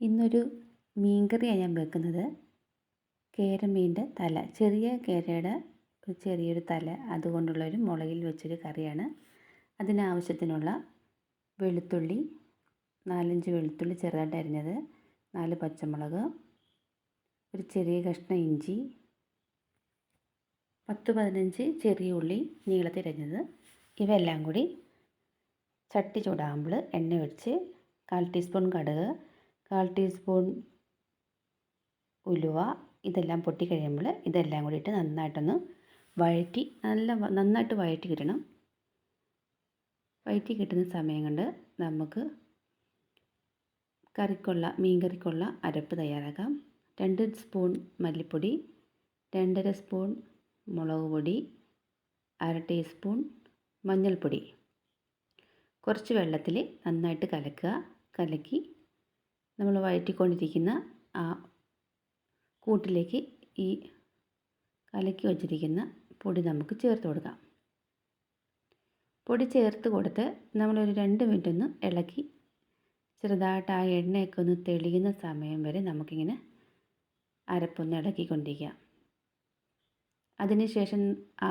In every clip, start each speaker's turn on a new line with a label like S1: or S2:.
S1: ഇന്നൊരു മീൻകറിയാണ് ഞാൻ വെക്കുന്നത്. കേരമീന്റെ തല ചെറിയ കേരയുടെ ഒരു ചെറിയൊരു തല അതുകൊണ്ടുള്ളൊരു മുളകിൽ വെച്ചൊരു കറിയാണ്. അതിനാവശ്യത്തിനുള്ള വെളുത്തുള്ളി നാലഞ്ച് വെളുത്തുള്ളി ചെറുതായിട്ട് അരിഞ്ഞത് നാല് പച്ചമുളക് ഒരു ചെറിയ കഷ്ണം ഇഞ്ചി പത്ത് പതിനഞ്ച് ചെറിയ ഉള്ളി നീളത്തിരഞ്ഞത് ഇവയെല്ലാം കൂടി ചട്ടി ചൂടാകുമ്പോൾ എണ്ണ ഒഴിച്ച് കാൽ ടീസ്പൂൺ കടുക് കാൽ ടീസ്പൂൺ ഉലുവ ഇതെല്ലാം പൊട്ടി കഴിയുമ്പോൾ ഇതെല്ലാം കൂടിയിട്ട് നന്നായിട്ടൊന്ന് വഴറ്റി നല്ല നന്നായിട്ട് വഴറ്റി കിട്ടണം. വഴറ്റി കിട്ടുന്ന സമയം കൊണ്ട് നമുക്ക് കറിക്കുള്ള മീൻ കറിക്കുള്ള അരപ്പ് തയ്യാറാക്കാം. രണ്ട് സ്പൂൺ മല്ലിപ്പൊടി രണ്ടര സ്പൂൺ മുളക് പൊടി അര ടീസ്പൂൺ മഞ്ഞൾപ്പൊടി. കുറച്ച് വെള്ളത്തിൽ നന്നായിട്ട് കലക്കുക. കലക്കി നമ്മൾ വഴറ്റിക്കൊണ്ടിരിക്കുന്ന ആ കൂട്ടിലേക്ക് ഈ കലക്കി വച്ചിരിക്കുന്ന പൊടി നമുക്ക് ചേർത്ത് കൊടുക്കാം. പൊടി ചേർത്ത് കൊടുത്ത് നമ്മളൊരു രണ്ട് മിനിറ്റ് ഒന്ന് ഇളക്കി ചെറുതായിട്ട് ആ എണ്ണയൊക്കെ ഒന്ന് തെളിയുന്ന സമയം വരെ നമുക്കിങ്ങനെ അരപ്പൊന്ന് ഇളക്കിക്കൊണ്ടിരിക്കാം. അതിനുശേഷം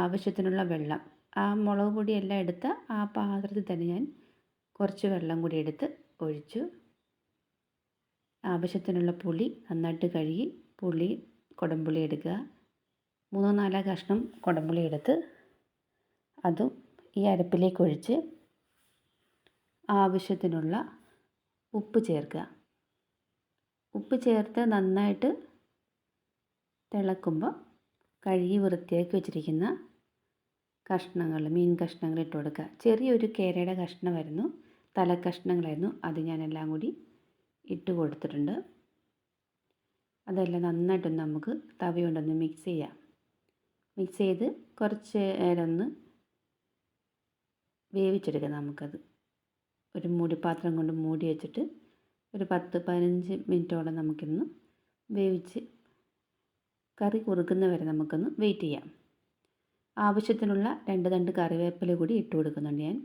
S1: ആവശ്യത്തിനുള്ള വെള്ളം ആ മുളക് പൊടിയെല്ലാം എടുത്ത് ആ പാത്രത്തിൽ തന്നെ ഞാൻ കുറച്ച് വെള്ളം കൂടി എടുത്ത് ഒഴിച്ചു ആവശ്യത്തിനുള്ള പുളി നന്നായിട്ട് കഴുകി പുളി കുടംപുളി എടുക്കുക. മൂന്നോ നാലോ കഷ്ണം കുടംപുളി എടുത്ത് അതും ഈ അരപ്പിലേക്ക് ഒഴിച്ച് ആവശ്യത്തിനുള്ള ഉപ്പ് ചേർക്കുക. ഉപ്പ് ചേർത്ത് നന്നായിട്ട് തിളക്കുമ്പോൾ കഴുകി വൃത്തിയാക്കി വെച്ചിരിക്കുന്ന കഷ്ണങ്ങൾ മീൻ കഷ്ണങ്ങൾ ഇട്ട് കൊടുക്കുക. ചെറിയൊരു കേരയുടെ കഷ്ണമായിരുന്നു തല കഷ്ണങ്ങളായിരുന്നു. അത് ഞാനെല്ലാം കൂടി ഇട്ട് കൊടുത്തിട്ടുണ്ട്. അതെല്ലാം നന്നായിട്ടൊന്ന് നമുക്ക് തവ കൊണ്ടൊന്ന് മിക്സ് ചെയ്യാം. മിക്സ് ചെയ്ത് കുറച്ച് നേരം ഒന്ന് വേവിച്ചെടുക്കാം നമുക്കത്. ഒരു മൂടി പാത്രം കൊണ്ട് മൂടി വെച്ചിട്ട് ഒരു പത്ത് പതിനഞ്ച് മിനിറ്റോളം നമുക്കിന്ന് വേവിച്ച് കറി കുറുക്കുന്ന വരെ നമുക്കൊന്ന് വെയിറ്റ് ചെയ്യാം. ആവശ്യത്തിനുള്ള രണ്ട് തണ്ട് കറിവേപ്പില കൂടി ഇട്ട് കൊടുക്കുന്നുണ്ട് ഞാൻ.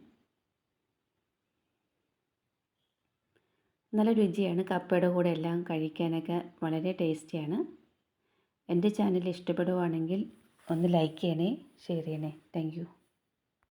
S1: നല്ല രുചിയാണ്. കപ്പയുടെ കൂടെ എല്ലാം കഴിക്കാനൊക്കെ വളരെ ടേസ്റ്റിയാണ്. എന്റെ ചാനൽ ഇഷ്ടപ്പെടുവാണെങ്കിൽ ഒന്ന് ലൈക്ക് ചെയ്യണേ ഷെയർ ചെയ്യണേ. താങ്ക്